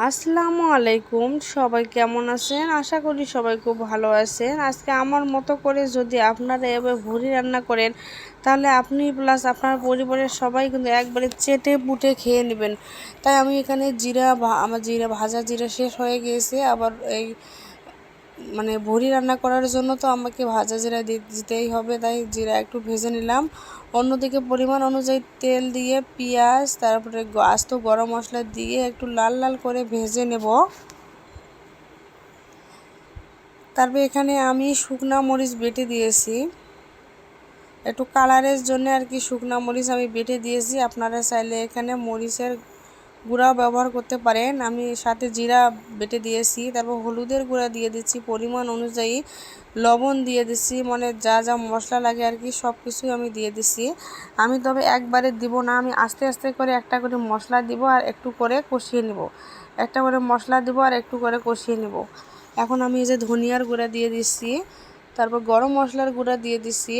আসসালামু আলাইকুম। সবাই কেমন আছেন? আশা করি সবাই খুব ভালো আছেন। আজকে আমার মতো করে যদি আপনারা এভাবে ভুড়ি রান্না করেন, তাহলে আপনি প্লাস আপনার পরিবারের সবাই কিন্তু একবারে চেটে পুটে খেয়ে নেবেন। তাই আমি এখানে জিরা আমার জিরা ভাজা জিরা শেষ হয়ে গিয়েছে। আবার এই মানে ভুড়ি রান্না করার জন্য তো আমাকে ভাজা জিরা দিতেই হবে, তাই জিরা একটু ভেজে নিলাম। অন্যদিকে পরিমাণ অনুযায়ী তেল দিয়ে পেঁয়াজ, তারপরে আস্ত গরম মশলা দিয়ে একটু লাল লাল করে ভেজে নেব। তারপরে এখানে আমি শুকনা মরিচ বেটে দিয়েছি। একটু কালারের জন্য আর কি শুকনা মরিচ আমি বেটে দিয়েছি। আপনারা চাইলে এখানে মরিচের গুঁড়াও ব্যবহার করতে পারেন। আমি সাথে জিরা বেটে দিয়েছি, তারপর হলুদের গুঁড়া দিয়ে দিচ্ছি, পরিমাণ অনুযায়ী লবণ দিয়ে দিচ্ছি মানে যা যা মশলা লাগে আর কি সব কিছুই আমি দিয়ে দিচ্ছি। আমি তবে একবারে দিব না, আমি আস্তে আস্তে করে একটা করে মশলা দিব আর একটু করে কষিয়ে নেব। একটা করে মশলা দিব আর একটু করে কষিয়ে নেব। এখন আমি এই যে ধনিয়ার গুঁড়া দিয়ে দিচ্ছি, তারপর গরম মশলার গুঁড়া দিয়ে দিচ্ছি।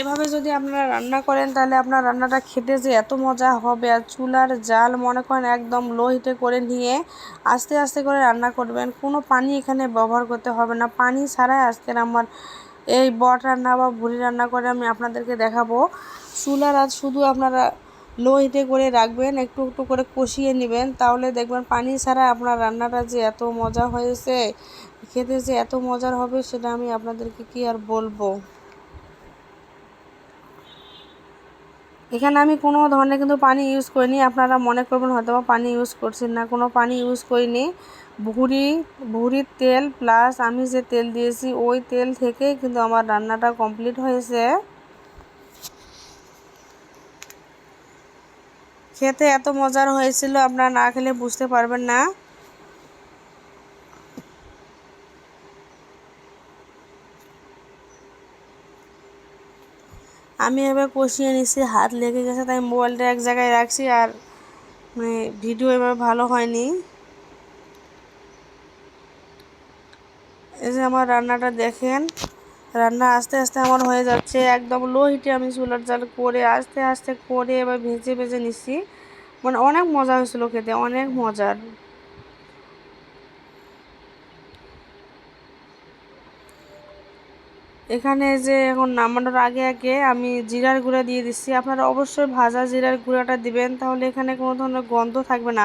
এভাবে যদি আপনারা রান্না করেন, তাহলে আপনার রান্নাটা খেতে যে এত মজা হবে আর চুলার জাল মনে করেন একদম লো হিটে করে নিয়ে আস্তে আস্তে করে রান্না করবেন। কোনো পানি এখানে ব্যবহার করতে হবে না। পানি ছাড়াই আজকের আমার এই বট রান্না বা ভুড়ি রান্না করে আমি আপনাদেরকে দেখাবো। চুলার আজ শুধু আপনারা লো হিটে করে রাখবেন, একটু একটু করে কষিয়ে নেবেন। তাহলে দেখবেন পানি ছাড়া আপনার রান্নাটা যে এত মজা হয়েছে, খেতে যে এত মজার হবে, সেটা আমি আপনাদেরকে কি আর বলব? এখানে আমি কোনো ধরনের কিন্তু পানি ইউজ করিনি। আপনারা মনে করবেন হয়তো পানি ইউজ করছেন না। কোনো পানি ইউজ করিনি। ভুড়ি, ভুড়ির তেল প্লাস আমি যে তেল দিয়েছি, ওই তেল থেকেই কিন্তু আমার রান্নাটা কমপ্লিট হয়েছে। খেতে এত মজার হয়েছিল, আপনারা না খেলে বুঝতে পারবেন না। আমি এবার কষিয়ে নিচ্ছি হাত লেগে গেছে, তাই মোবাইলটা এক জায়গায় রাখছি আর মানে ভিডিও এবার ভালো হয়নি। এই যে আমার রান্নাটা দেখেন, রান্না আস্তে আস্তে আমার হয়ে যাচ্ছে, একদম লো হিটে আমি চুলার জাল করে আস্তে আস্তে করে এবার ভেজে ভেজে নিচ্ছি মানে অনেক মজা হয়েছিল খেতে, অনেক মজার। এখানে যে এখন নামানোর আগে আগে আমি জিরার গুঁড়া দিয়ে দিচ্ছি। আপনারা অবশ্যই ভাজা জিরার গুঁড়াটা দিবেন, তাহলে এখানে কোনো ধরনের গন্ধ থাকবে না।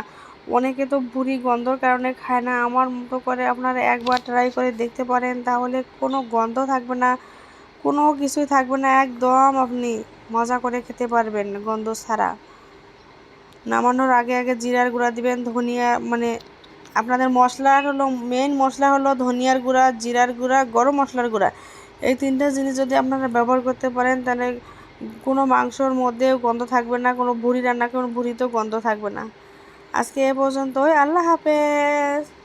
অনেকে তো বুড়ি গন্ধর কারণে খায় না। আমার মতো করে আপনারা একবার ট্রাই করে দেখতে পারেন, তাহলে কোনো গন্ধ থাকবে না, কোনো কিছুই থাকবে না। একদম আপনি মজা করে খেতে পারবেন গন্ধ ছাড়া। নামানোর আগে আগে জিরার গুঁড়া দিবেন, ধনিয়া মানে আপনাদের মশলার হলো মেইন মশলা হলো ধনিয়ার গুঁড়া, জিরার গুঁড়া, গরম মশলার গুঁড়া। এই তিনটা জিনিস যদি আপনারা ব্যবহার করতে পারেন, তাহলে কোনো মাংসর মধ্যেও গন্ধ থাকবে না, কোনো ভুড়ি রান্না কোনো ভুড়িতেও গন্ধ থাকবে না। আজকে এ পর্যন্তই। আল্লাহ হাফেজ।